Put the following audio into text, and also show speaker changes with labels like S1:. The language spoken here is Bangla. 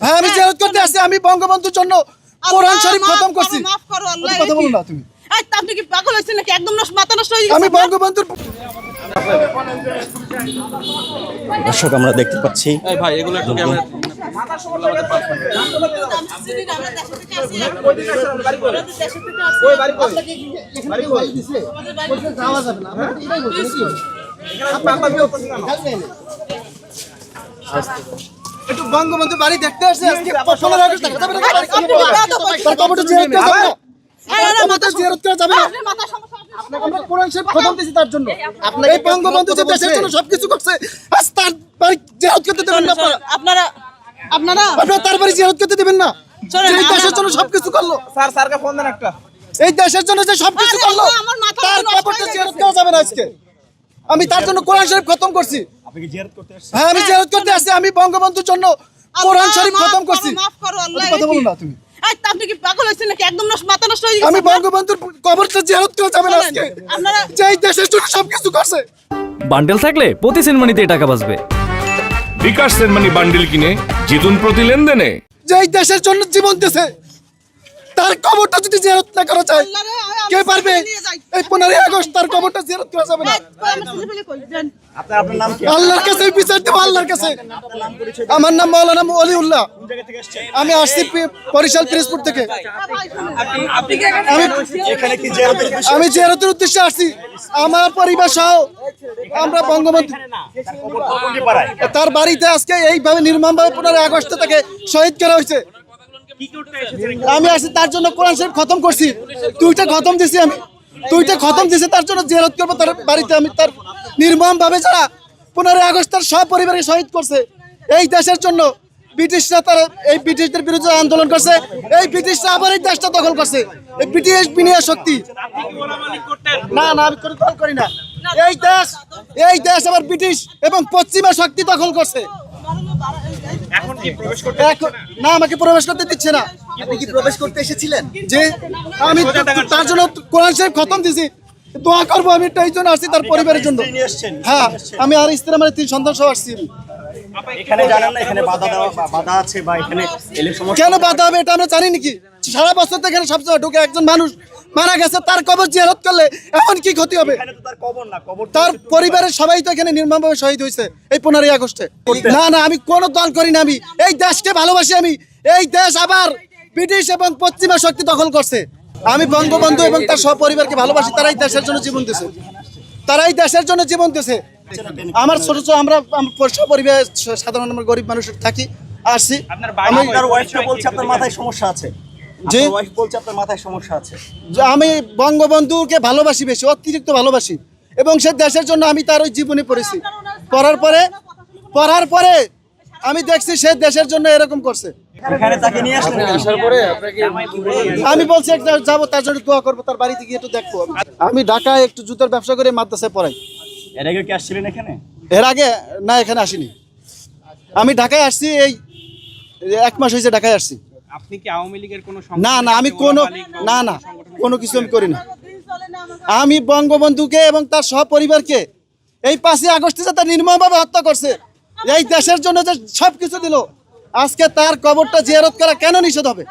S1: হ্যাঁ আমি জিয়ারত করতে আসছি আমি বঙ্গবন্ধুর জন্য কোরআন শরীফ খতম করছি।
S2: মাফ করো, আল্লাহ,
S1: কথা বলো না তুমি।
S2: এই, তা আপনি কি পাগল হয়েছেন নাকি? একদম নষ্ট- মাথা নষ্ট হয়ে গেছে
S1: আমি? বঙ্গবন্ধুর
S3: দর্শক আমরা দেখতে পাচ্ছি
S4: এই ভাই এগুলো একটু ক্যামেরা
S1: একটু বঙ্গবন্ধু বাড়ি দেখতে আসছে আজকে। পনেরো আগস্ট
S2: এই, আপনার
S1: দেশের জন্য সবকিছু করছে আজ তার বাড়ি জিয়ারত করতে দেবেন না আপনারা।
S2: আপনারা আপনারা
S1: আপনারা তার বাড়ি জিয়ারত করতে দেবেন না। এই দেশের জন্য সবকিছু করল।
S4: স্যার স্যারকে ফোন দেন একটা।
S1: এই দেশের জন্য যে সবকিছু করল
S2: আমার মাথা
S1: তার কবরটা জিয়ারত করা যাবে না আজকে। আমি তার জন্য কোরআন শরীফ খতম করছি। হ্যাঁ আমি জিয়ারত করতে আসছি আমি বঙ্গবন্ধুর জন্য কোরআন শরীফ খতম করছি।
S2: মাফ করো, আল্লাহ,
S1: একটু কথা বলো না তুমি।
S2: আপনি কি পাগল হয়েছেন নাকি? একদম মাথা নষ্ট হয়ে গেছে
S1: আমি বঙ্গবন্ধুর কবরটা জিয়ারত করা যাবে না আজকে।
S2: আপনারা
S1: যে দেশের জন্য সবকিছু করছে।
S5: বান্ডেল থাকলে প্রতি সিনেমানিতে টাকা বাঁচবে।
S6: বিকাশ সেনমানি বান্ডিল কিনে জিতুন প্রতি লেনদেনে।
S1: যে এই দেশের জন্য জীবন দিয়েছে তার কবরটা যদি জিয়ারত না করা যায় কে পারবে?
S2: যাই।
S1: এই কবরটা জিয়ারত করা যাবে না।
S3: আপনার আপনার নাম কি?
S1: আল্লাহর কাছে আমি বিচার দেবো আল্লাহর কাছে। আমার নাম মাওলানা অলিউল্লাহ
S3: কোন জায়গা থেকে আসছেন
S1: আমি আসছি বরিশাল পিরিজপুর থেকে। আমি
S3: জিয়ারতের বিষয়
S1: আমি জিয়ারতের উদ্দেশ্যে আসছি। আমার পরিবার সহ আমরা বঙ্গবন্ধু তার বাড়িতে আজকে এইভাবে নির্মমভাবে পনেরোই আগস্ট তাকে শহীদ করা হয়েছে। আমি আসছি তার জন্য কোরআন শরীফ খতম করছি। দুইটা খতম দিছি আমি। দুইটা খতম দিছি তার জন্য জিয়ারত করব তার বাড়িতে আমি তার নির্মম ভাবে যারা পনেরোই আগস্ট তার সব পরিবারকে শহীদ করছে। এই দেশের জন্য ব্রিটিশরা তারা এই ব্রিটিশদের বিরুদ্ধে আন্দোলন করছে এই ব্রিটিশরা আবার এই দেশটা দখল করছে। এই ব্রিটিশ বিনিয়োগ শক্তি। না না আমি দল করি না। এই দেশ এই দেশ আবার ব্রিটিশ এবং পশ্চিমা শক্তি দখল করছে। না আমাকে প্রবেশ করতে দিচ্ছে না।
S3: আপনি কি প্রবেশ করতে এসেছিলেন?
S1: যে আমি তার জন্য কোরআন শরীফ খতম দিছি। দোয়া করব আমি এই জন্য আসছি তার পরিবারের জন্য। হ্যাঁ আমি আর স্ত্রী আমার তিন সন্তান সহ আসছি।
S3: এখানে জানেন না এখানে বাধা দেওয়া বাধা আছে বা এখানে
S1: কেন বাধা হবে এটা আমরা জানি নাকি? সারা বছর তো এখানে সবসময় ঢুকে একজন মানুষ মারা গেছে তার কবর জিয়ারত করলে এমন কি ক্ষতি হবে?
S3: তার কবর না কবর তো
S1: তার
S3: হচ্ছে
S1: পরিবারের সবাই তো এখানে নির্মমভাবে শহীদ হয়েছে এই পনেরোই আগস্টে। না না আমি কোনো দল করি না আমি। এই দেশকে ভালোবাসি আমি। এই দেশ আবার ব্রিটিশ এবং পশ্চিমা শক্তি দখল করছে। আমি বঙ্গবন্ধু এবং তার সপরিবারকে ভালোবাসি তারাই দেশের জন্য জীবন দিয়েছে। তারাই দেশের জন্য জীবন দিয়েছে। আমার ছোট ছোট আমরা সপরিবার সাধারণ আমরা গরিব মানুষ থাকি আসছি। আমি
S3: আপনার ওয়াইফটা বলছে আপনার মাথায় সমস্যা আছে। আপনার ওয়াইফ বলছে আপনার মাথায় সমস্যা আছে।
S1: যে আমি বঙ্গবন্ধুকে ভালোবাসি বেশি অতিরিক্ত ভালোবাসি। এবং সে দেশের জন্য আমি তার ওই জীবনে পড়েছি। পড়ার পরে পড়ার পরে আমি দেখছি সে দেশের জন্য এরকম করছে।
S3: এখানে তাকে নিয়ে আসলেন কেন?
S1: আমি বলছি একটা যাব তার জন্য দোয়া করব তার বাড়িতে গিয়ে একটু দেখব। আমি। ঢাকায় একটু জুতার ব্যবসা করে মাদ্রাসায় পড়াই।
S3: এর আগে কি আসছিলেন এখানে?
S1: এর আগে না এখানে আসিনি। আমি ঢাকায় আসছি এই এক মাস হয়েছে ঢাকায় আসছি।
S4: আপনি কি আওয়ামী লীগের কোনো
S1: না না আমি কোনো না না কোনো কিছু আমি করি না। আমি বঙ্গবন্ধুকে এবং তার সপরিবারকে এই পাঁচই আগস্টে যে তার নির্মমভাবে হত্যা করছে এই দেশের জন্য যে সব কিছু দিল আজকে তার কবরটা জিয়ারত করা কেন নিষেধ হবে?